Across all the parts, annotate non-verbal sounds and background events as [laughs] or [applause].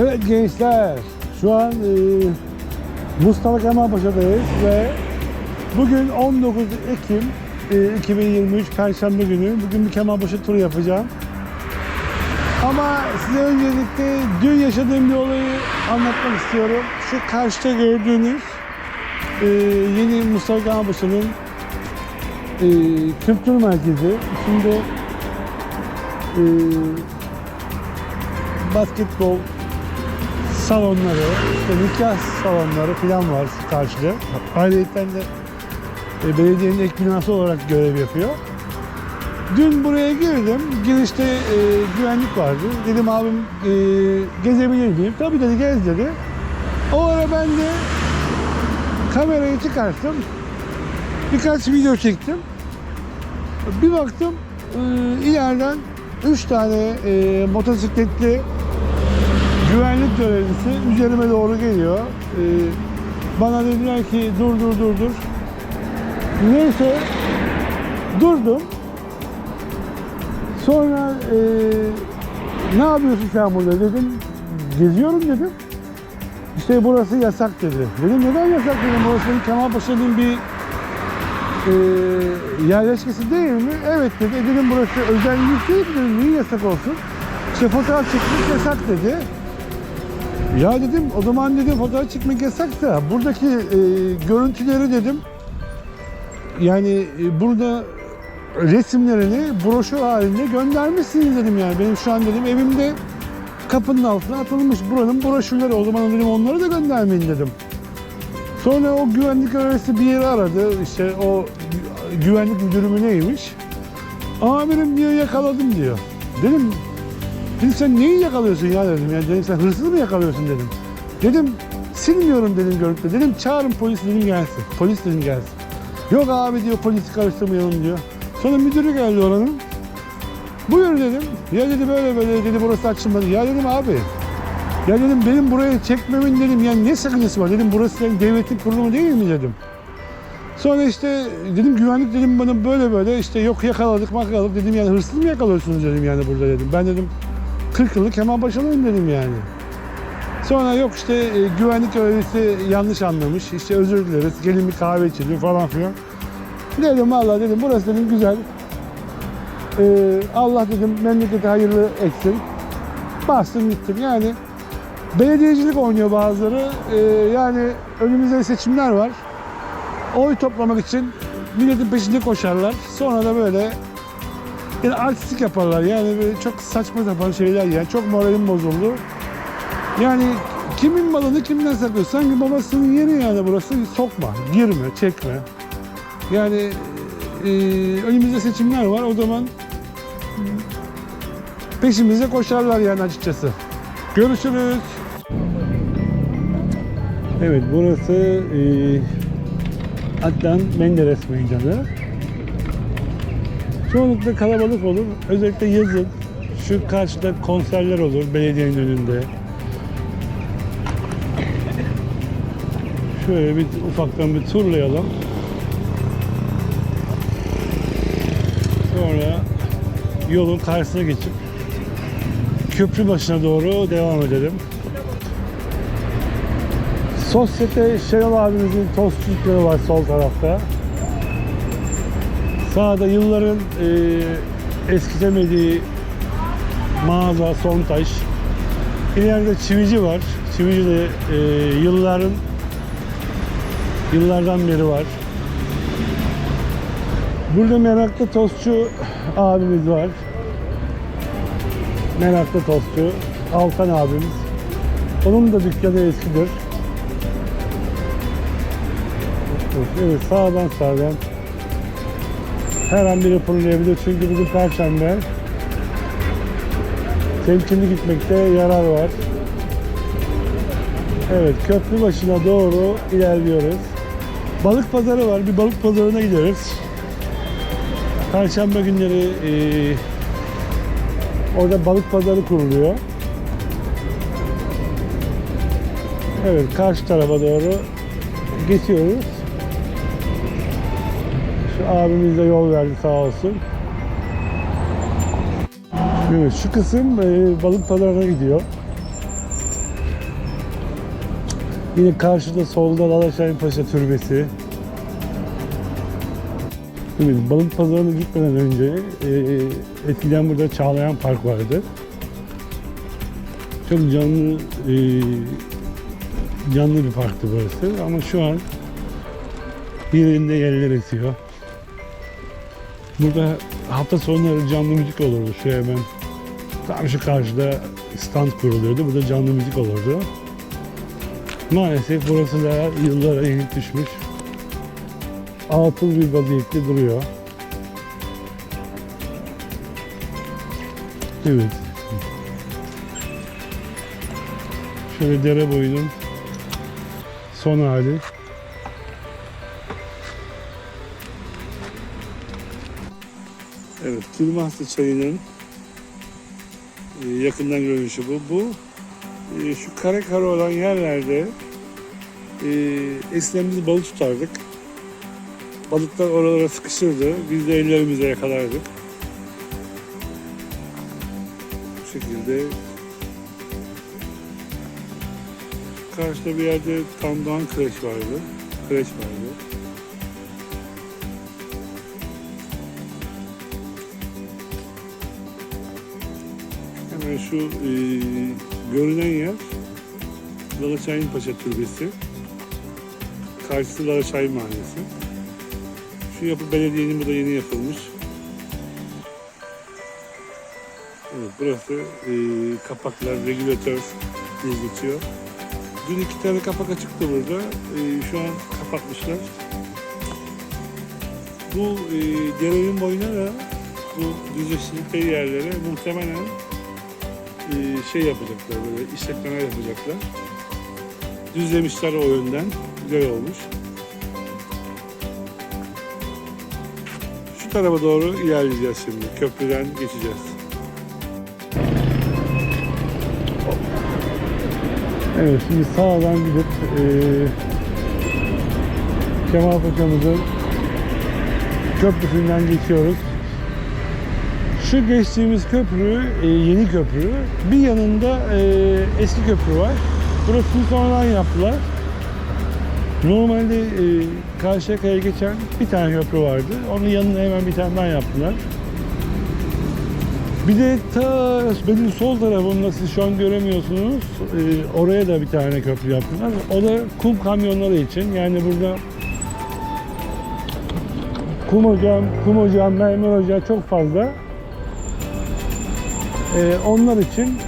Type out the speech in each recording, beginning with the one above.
Evet gençler, şu an e, Mustafa Kemal Paşa'dayız ve bugün 19 Ekim e, 2023 Perşembe günü. Bugün bir Kemal Paşa turu yapacağım. Ama size öncelikle dün yaşadığım bir olayı anlatmak istiyorum. Şu karşıda gördüğünüz e, yeni Mustafa Kemal Paşa'nın e, kültür merkezi. Şimdi e, basketbol salonları, işte nikah salonları falan var karşıda. Ayrıca de e, belediyenin ek binası olarak görev yapıyor. Dün buraya girdim. Girişte e, güvenlik vardı. Dedim abim e, gezebilir miyim? Tabii dedi gez dedi. O ara ben de kamerayı çıkarttım. Birkaç video çektim. Bir baktım e, ileriden 3 tane e, motosikletli güvenlik görevlisi üzerime doğru geliyor. Ee, bana dediler ki dur dur dur dur. Neyse durdum. Sonra ee, ne yapıyorsun sen burada dedim. Geziyorum dedim. İşte burası yasak dedi. Dedim neden yasak dedim. Burası Kemalpaşa'nın bir ee, yerleşkesi değil mi? Evet dedi. E dedim burası özel mülk değil mi? dedim. Niye yasak olsun? İşte fotoğraf çekmek yasak dedi. Ya dedim o zaman dedim fotoğraf çekmek yasaksa buradaki e, görüntüleri dedim yani e, burada resimlerini broşür halinde göndermişsiniz dedim yani. Benim şu an dedim evimde kapının altına atılmış buranın broşürleri. O zaman dedim onları da göndermeyin dedim. Sonra o güvenlik görevlisi bir yeri aradı. İşte o gü- güvenlik müdürü mü neymiş? Amirim diyor yakaladım diyor. Dedim Dedim sen neyi yakalıyorsun ya dedim. Yani dedim sen hırsız mı yakalıyorsun dedim. Dedim silmiyorum dedim görüntüde. Dedim çağırın polis dedim gelsin. Polis dedim gelsin. Yok abi diyor polisi karıştırmayalım diyor. Sonra müdürü geldi oranın. Buyur dedim. Ya dedi böyle böyle dedi burası açılmadı. Ya dedim abi. Ya dedim benim buraya çekmemin dedim yani ne sakıncası var dedim burası senin devletin kurulumu değil mi dedim. Sonra işte dedim güvenlik dedim bana böyle böyle işte yok yakaladık makaladık dedim yani hırsız mı yakalıyorsunuz dedim yani burada dedim. Ben dedim 40 yıllık Kemalpaşalıyım dedim yani. Sonra yok işte e, güvenlik görevlisi yanlış anlamış. İşte özür dileriz. Gelin bir kahve içelim falan filan. Dedim valla dedim burası dedim güzel. Ee, Allah dedim memlekete hayırlı etsin. Bastım gittim yani. Belediyecilik oynuyor bazıları. Ee, yani önümüzde seçimler var. Oy toplamak için milletin peşinde koşarlar. Sonra da böyle yani artistik yaparlar yani böyle çok saçma sapan şeyler yani çok moralim bozuldu. Yani kimin malını kimden saklıyor? Sanki babasının yeri yani burası sokma, girme, çekme. Yani e, önümüzde seçimler var o zaman peşimize koşarlar yani açıkçası. Görüşürüz. Evet burası e, Adnan Menderes Meydanı. Çoğunlukla kalabalık olur. Özellikle yazın. Şu karşıda konserler olur belediyenin önünde. Şöyle bir ufaktan bir turlayalım. Sonra yolun karşısına geçip köprü başına doğru devam edelim. Sosyete Şenol abimizin tostçulukları var sol tarafta. Sağda yılların e, eskitemediği mağaza Sontaş. İleride Çivici var. Çivici de e, yılların yıllardan beri var. Burada meraklı tostçu abimiz var. Meraklı tostçu Altan abimiz. Onun da dükkanı eskidir. Evet sağdan sağdan her an biri fırlayabilir çünkü bugün Perşembe. Temkinli gitmekte yarar var. Evet köprü başına doğru ilerliyoruz. Balık pazarı var. Bir balık pazarına gideriz. Perşembe günleri eee, orada balık pazarı kuruluyor. Evet karşı tarafa doğru geçiyoruz. Şu abimiz de yol verdi sağ olsun. Evet şu kısım e, balık pazarına gidiyor. Yine karşıda solda Lalaşahin Paşa Türbesi. Şimdi balık pazarına gitmeden önce e, eskiden burada Çağlayan Park vardı. Çok canlı e, canlı bir parktı burası ama şu an yerinde yerler esiyor. Burada hafta sonları canlı müzik olurdu. Şu hemen tam şu karşıda stand kuruluyordu. Burada canlı müzik olurdu. Maalesef burası da yıllara yenik düşmüş. Atıl bir vaziyette duruyor. Evet. Şöyle dere boyunun son hali. Evet, Kırmahlı çayının e, yakından görünüşü bu. Bu e, şu kare kare olan yerlerde e, biz balık tutardık. Balıklar oralara sıkışırdı. Biz de ellerimize yakalardık. Bu şekilde karşıda bir yerde Tandoğan kreş vardı. Kreş vardı. Hemen şu e, görünen yer Lalaçayın Paşa Türbesi. Karşısı Lalaçay Mahallesi. Şu yapı belediyenin burada yeni yapılmış. Evet burası e, kapaklar, regülatör diye geçiyor. Dün iki tane kapak açıktı burada. E, şu an kapatmışlar. Bu e, derenin boyuna da bu düzleştirdikleri yerlere muhtemelen şey yapacaklar böyle işletmeler yapacaklar. Düzlemişler o yönden. Güzel olmuş. Şu tarafa doğru ilerleyeceğiz şimdi. Köprüden geçeceğiz. Evet şimdi sağdan gidip e, Kemal Paşa'mızın köprüsünden geçiyoruz. Şu geçtiğimiz köprü e, yeni köprü. Bir yanında e, eski köprü var. Burasını sonradan yaptılar. Normalde e, Karşıyaka'ya geçen bir tane köprü vardı. Onun yanına hemen bir tane daha yaptılar. Bir de ta benim sol tarafımda siz şu an göremiyorsunuz. e, oraya da bir tane köprü yaptılar. O da kum kamyonları için. Yani burada kum hocam, kum hocam, mermer hocam çok fazla. E, onlar için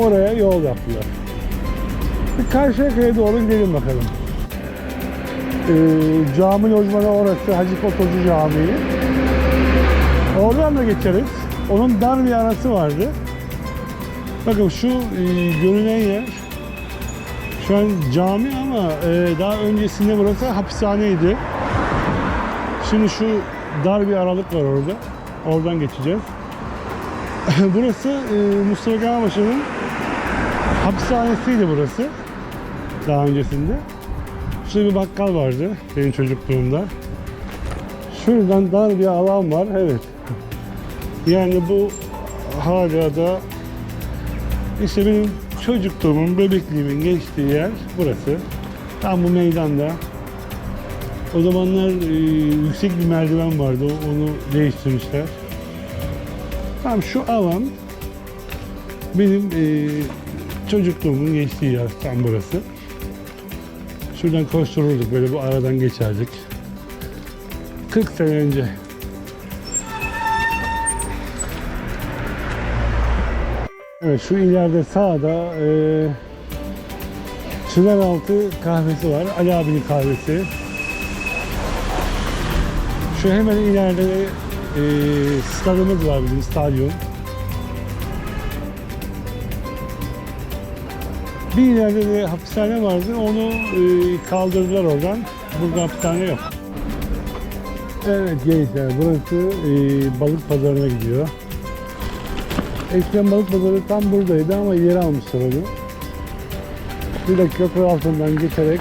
oraya yol yaptılar. Bir Karşıyaka'ya doğru gidelim bakalım. E, cami lojmanı orası Hacı Fotocu Camii. Oradan da geçeriz. Onun dar bir arası vardı. Bakın şu e, görünen yer şu an cami ama e, daha öncesinde burası hapishaneydi. Şimdi şu dar bir aralık var orada. Oradan geçeceğiz. [laughs] burası e, Mustafa Kemalpaşa'nın hapishanesiydi burası. Daha öncesinde. Şurada bir bakkal vardı benim çocukluğumda. Şuradan dar bir alan var. Evet. Yani bu hala da işte benim çocukluğumun, bebekliğimin geçtiği yer burası. Tam bu meydanda. O zamanlar e, yüksek bir merdiven vardı. Onu değiştirmişler. Tam şu alan benim e, çocukluğumun geçtiği yer tam burası. Şuradan koştururduk böyle bu aradan geçerdik. 40 sene önce. Evet şu ileride sağda e, Çınaraltı kahvesi var. Ali abinin kahvesi. Şu hemen ileride de e, stadımız var bizim stadyum. Bir ileride de hapishane vardı. Onu e, kaldırdılar oradan. Burada hapishane yok. Evet gençler burası e, balık pazarına gidiyor. Eskiden balık pazarı tam buradaydı ama ileri almışlar onu. Bir de köprü altından geçerek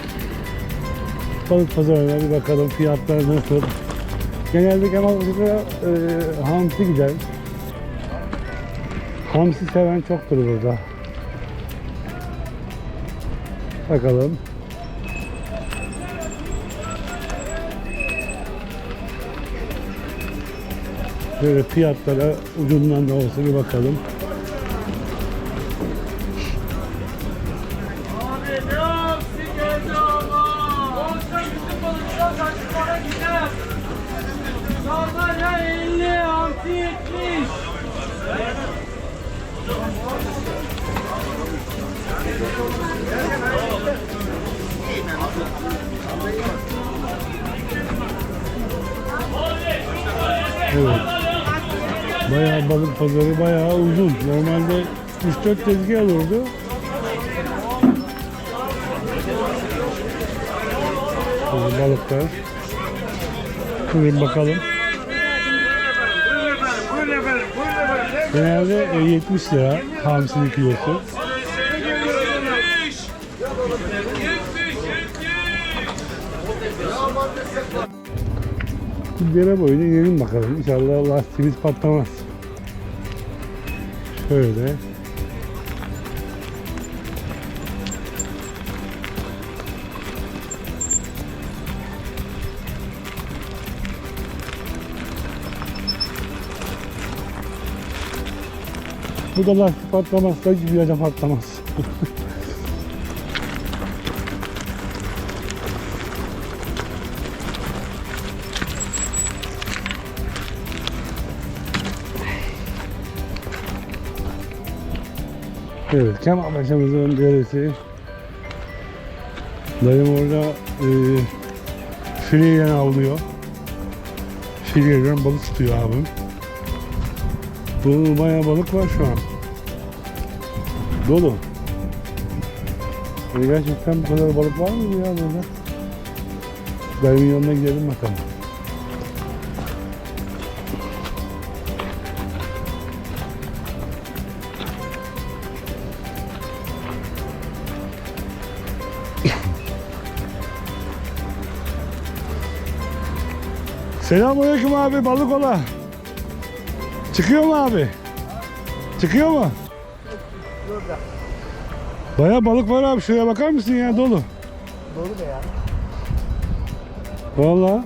balık pazarına bir bakalım fiyatlar nasıl. Genelde Kemalpaşa'da e, hamsi gider. Hamsi seven çoktur burada. Bakalım. Böyle fiyatlara ucundan da olsa bir bakalım. Evet. Bayağı balık pazarı bayağı uzun. Normalde 3-4 tezgah olurdu. Balıklar. Buyurun bakalım. Genelde e, 70 lira hamsinin kilosu. Bir dere boyuna inelim bakalım. İnşallah lastiğimiz patlamaz. Şöyle. Bu da lastik patlamazsa yerde patlamaz. Evet, Kemal Paşa'mızın deresi. Dayım orada e, fileyle avlıyor. Fileyle balık tutuyor abim. Bu bayağı balık var şu an. Dolu. E, gerçekten bu kadar balık var mı ya burada? Dayımın yanına gidelim bakalım. Selamünaleyküm abi balık ola. Çıkıyor mu abi? Çıkıyor mu? Baya balık var abi şuraya bakar mısın ya dolu. Doğru da ya. Vallahi.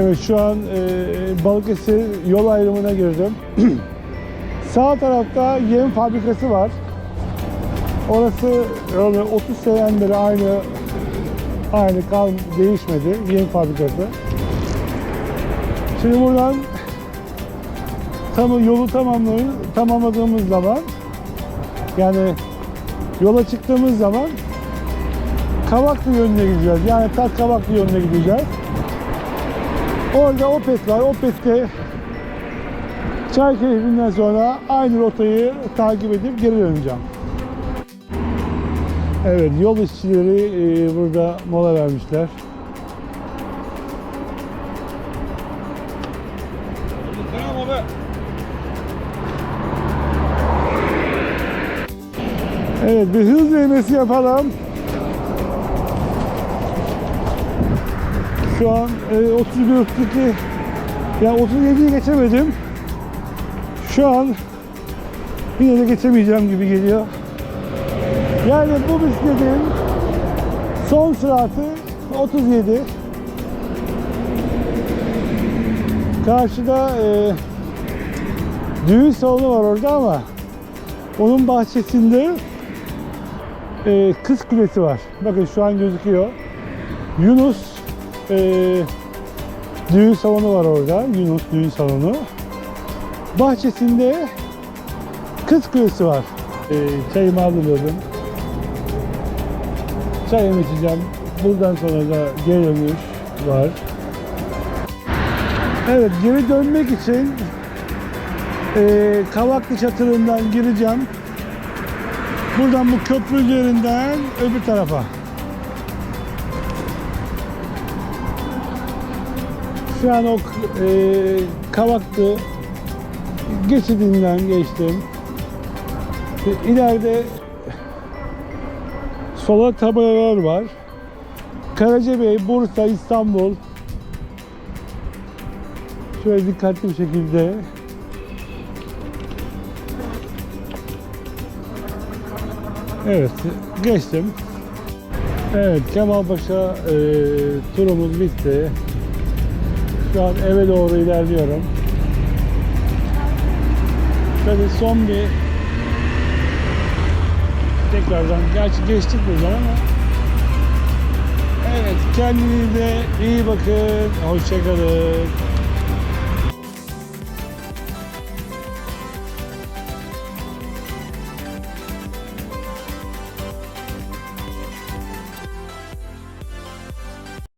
Evet şu an e, Balıkesir yol ayrımına girdim. [clears throat] Sağ tarafta yem fabrikası var. Orası öyle 30 seneden beri aynı aynı kal değişmedi yem fabrikası. Şimdi buradan tam yolu tamamlayın tamamladığımız zaman yani yola çıktığımız zaman Kavaklı yönüne gideceğiz. Yani tak Kavaklı yönüne gideceğiz. Orada Opet var. Opet'te çay keyfinden sonra aynı rotayı takip edip geri döneceğim. Evet, yol işçileri e, burada mola vermişler. Evet, bir hız değmesi yapalım. Şu an e, 31 32 yani 37'yi geçemedim. Şu an yine de geçemeyeceğim gibi geliyor. Yani bu bisikletin son süratı 37. Karşıda e, düğün salonu var orada ama onun bahçesinde e, kız kulesi var. Bakın şu an gözüküyor. Yunus e, düğün salonu var orada. Yunus düğün salonu. Bahçesinde kız kulesi var. E, çayımı hazırladım. Çayımı içeceğim. Buradan sonra da geri dönüş var. Evet geri dönmek için e, Kavaklı çatırından gireceğim. Buradan bu köprü üzerinden öbür tarafa. Şu an o e, Kavaklı geçidinden geçtim. İleride Sola tabelalar var. Karacabey, Bursa, İstanbul. Şöyle dikkatli bir şekilde. Evet, geçtim. Evet, Kemalpaşa e, turumuz bitti. Şu an eve doğru ilerliyorum. Tabii son bir tekrardan gerçi geçtik buradan ama Evet kendinize iyi bakın. Hoşçakalın.